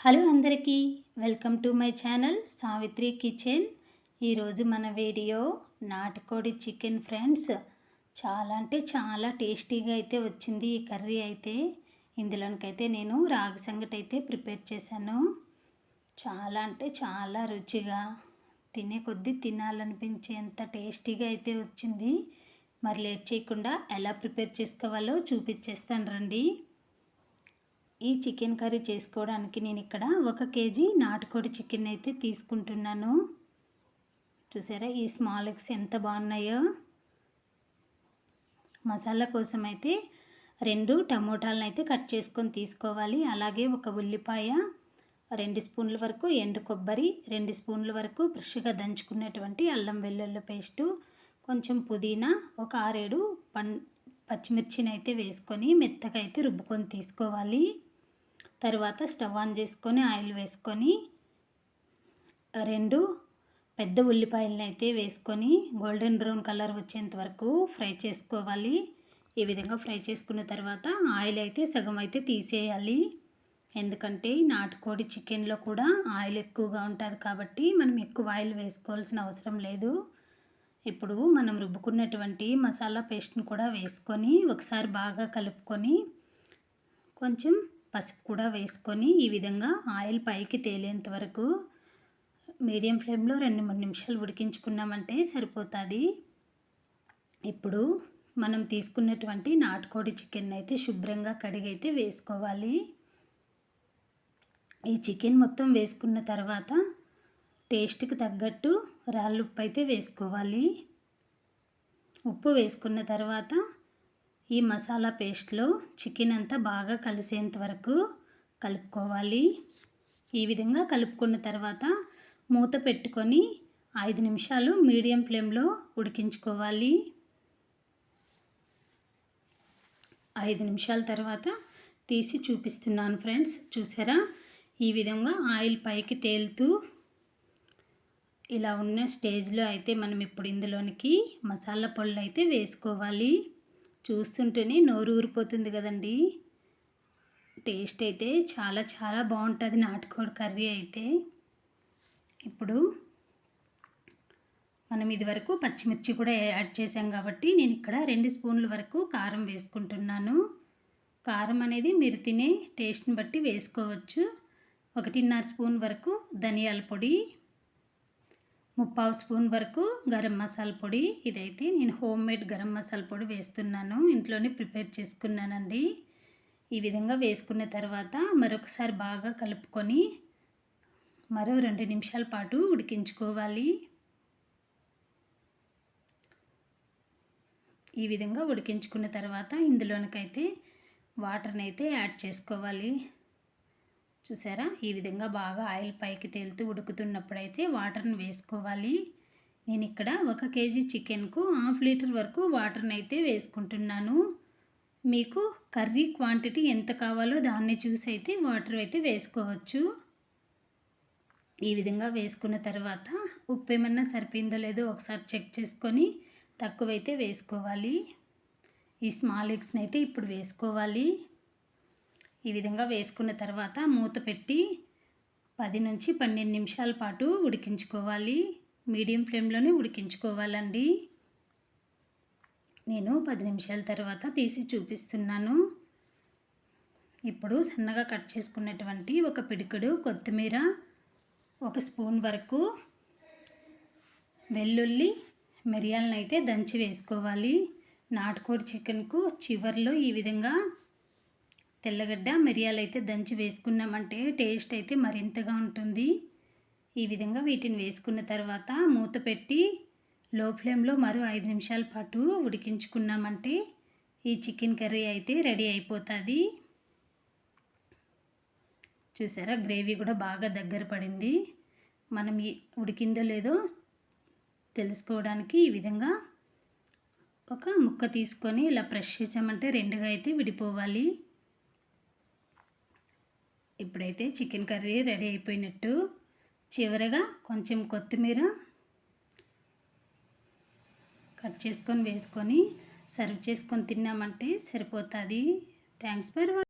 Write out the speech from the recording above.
Hello అందరికీ welcome to my channel Savitri kitchen. ఈరోజు మన వీడియో నాటుకోడి చికెన్ ఫ్రెండ్స్. చాలా అంటే చాలా టేస్టీగా అయితే వచ్చింది ఈ కర్రీ అయితే. ఇందులోనికైతే నేను రాగి సంగటి అయితే ప్రిపేర్ చేశాను. చాలా అంటే చాలా రుచిగా తినే కొద్దీ తినాలనిపించేంత టేస్టీగా అయితే వచ్చింది. మరి లేట్ చేయకుండా ఎలా ప్రిపేర్ చేసుకోవాలో చూపించేస్తాను రండి. ఈ చికెన్ కర్రీ చేసుకోవడానికి నేను ఇక్కడ ఒక కేజీ నాటుకోడి చికెన్ అయితే తీసుకుంటున్నాను. చూసారా ఈ స్మాల్ ఎగ్స్ ఎంత బాగున్నాయో. మసాలా కోసం అయితే రెండు టమోటాలను అయితే కట్ చేసుకొని తీసుకోవాలి. అలాగే ఒక ఉల్లిపాయ రెండు స్పూన్ల వరకు ఎండు కొబ్బరి రెండు స్పూన్ల వరకు ఫ్రెష్గా దంచుకున్నటువంటి అల్లం వెల్లుల్లి పేస్టు కొంచెం పుదీనా ఒక ఆరేడు పన్ పచ్చిమిర్చిని అయితే వేసుకొని మెత్తగా అయితే రుబ్బుకొని తీసుకోవాలి. తర్వాత స్టవ్ ఆన్ చేసుకొని ఆయిల్ వేసుకొని రెండు పెద్ద ఉల్లిపాయలను అయితే వేసుకొని గోల్డెన్ బ్రౌన్ కలర్ వచ్చేంత వరకు ఫ్రై చేసుకోవాలి. ఈ విధంగా ఫ్రై చేసుకున్న తర్వాత ఆయిల్ అయితే సగం అయితే తీసేయాలి. ఎందుకంటే నాటుకోడి చికెన్లో కూడా ఆయిల్ ఎక్కువగా ఉంటుంది కాబట్టి మనం ఎక్కువ ఆయిల్ వేసుకోవాల్సిన అవసరం లేదు. ఇప్పుడు మనం రుబ్బుకున్నటువంటి మసాలా పేస్ట్ని కూడా వేసుకొని ఒకసారి బాగా కలుపుకొని కొంచెం పసుపు కూడా వేసుకొని ఈ విధంగా ఆయిల్ పైకి తేలేంత వరకు మీడియం ఫ్లేమ్లో రెండు మూడు నిమిషాలు ఉడికించుకున్నామంటే సరిపోతుంది. ఇప్పుడు మనం తీసుకున్నటువంటి నాటుకోడి చికెన్ అయితే శుభ్రంగా కడిగైతే వేసుకోవాలి. ఈ చికెన్ మొత్తం వేసుకున్న తర్వాత టేస్ట్కి తగ్గట్టు రాళ్ళు ఉప్పు అయితే వేసుకోవాలి. ఉప్పు వేసుకున్న తర్వాత ఈ మసాలా పేస్ట్లో చికెన్ అంతా బాగా కలిసేంత వరకు కలుపుకోవాలి. ఈ విధంగా కలుపుకున్న తర్వాత మూత పెట్టుకొని ఐదు నిమిషాలు మీడియం ఫ్లేమ్లో ఉడికించుకోవాలి. ఐదు నిమిషాల తర్వాత తీసి చూపిస్తున్నాను ఫ్రెండ్స్ చూసారా? ఈ విధంగా ఆయిల్ పైకి తేలుతూ ఇలా ఉన్న స్టేజ్లో అయితే మనం ఇప్పుడు ఇందులోనికి మసాలా పొళ్ళు అయితే వేసుకోవాలి. చూస్తుంటేనే నోరు ఊరిపోతుంది కదండి. టేస్ట్ అయితే చాలా చాలా బాగుంటుంది నాటుకోడి కర్రీ అయితే. ఇప్పుడు మనం ఇది వరకు పచ్చిమిర్చి కూడా యాడ్ చేసాం కాబట్టి నేను ఇక్కడ రెండు స్పూన్ల వరకు కారం వేసుకుంటున్నాను. కారం అనేది మీరు తినే టేస్ట్ని బట్టి వేసుకోవచ్చు. ఒకటిన్నర స్పూన్ వరకు ధనియాల పొడి ముప్పావు స్పూన్ వరకు గరం మసాలా పొడి ఇదైతే నేను హోమ్ మేడ్ గరం మసాలా పొడి వేస్తున్నాను. ఇంట్లోనే ప్రిపేర్ చేసుకున్నానండి. ఈ విధంగా వేసుకున్న తర్వాత మరొకసారి బాగా కలుపుకొని మరో రెండు నిమిషాల పాటు ఉడికించుకోవాలి. ఈ విధంగా ఉడికించుకున్న తర్వాత ఇందులోనికైతే వాటర్ని అయితే యాడ్ చేసుకోవాలి. చూసారా? ఈ విధంగా బాగా ఆయిల్ పైకి తేలుతూ ఉడుకుతున్నప్పుడైతే వాటర్ని వేసుకోవాలి. నేను ఇక్కడ ఒక కేజీ చికెన్కు హాఫ్ లీటర్ వరకు వాటర్ని అయితే వేసుకుంటున్నాను. మీకు కర్రీ క్వాంటిటీ ఎంత కావాలో దాన్ని చూసి అయితే వాటర్ అయితే వేసుకోవచ్చు. ఈ విధంగా వేసుకున్న తర్వాత ఉప్పు ఏమన్నా సరిపోయిందో లేదో ఒకసారి చెక్ చేసుకొని తక్కువైతే వేసుకోవాలి. ఈ స్మాల్ ఎగ్స్ని అయితే ఇప్పుడు వేసుకోవాలి. ఈ విధంగా వేసుకున్న తర్వాత మూత పెట్టి పది నుంచి పన్నెండు నిమిషాల పాటు ఉడికించుకోవాలి. మీడియం ఫ్లేమ్లోనే ఉడికించుకోవాలండి. నేను పది నిమిషాల తర్వాత తీసి చూపిస్తున్నాను. ఇప్పుడు సన్నగా కట్ చేసుకున్నటువంటి ఒక పిడికడు కొత్తిమీర ఒక స్పూన్ వరకు వెల్లుల్లి మిరియాలను అయితే దంచి వేసుకోవాలి. నాటుకోడి చికెన్కు చివర్లో ఈ విధంగా తెల్లగడ్డ మిరియాలు అయితే దంచి వేసుకున్నామంటే టేస్ట్ అయితే మరింతగా ఉంటుంది. ఈ విధంగా వీటిని వేసుకున్న తర్వాత మూత పెట్టి లో ఫ్లేమ్లో మరో ఐదు నిమిషాల పాటు ఉడికించుకున్నామంటే ఈ చికెన్ కర్రీ అయితే రెడీ అయిపోతుంది. చూసారా? గ్రేవీ కూడా బాగా దగ్గర పడింది. మనం ఉడికిందో లేదో తెలుసుకోవడానికి ఈ విధంగా ఒక ముక్క తీసుకొని ఇలా ప్రెష్ చేసామంటే రెండుగా అయితే విడిపోవాలి. ఇప్పుడైతే చికెన్ కర్రీ రెడీ అయిపోయినట్టు. చివరగా కొంచెం కొత్తిమీర కట్ చేసుకొని వేసుకొని సర్వ్ చేసుకొని తిన్నామంటే సరిపోతుంది. Thanks for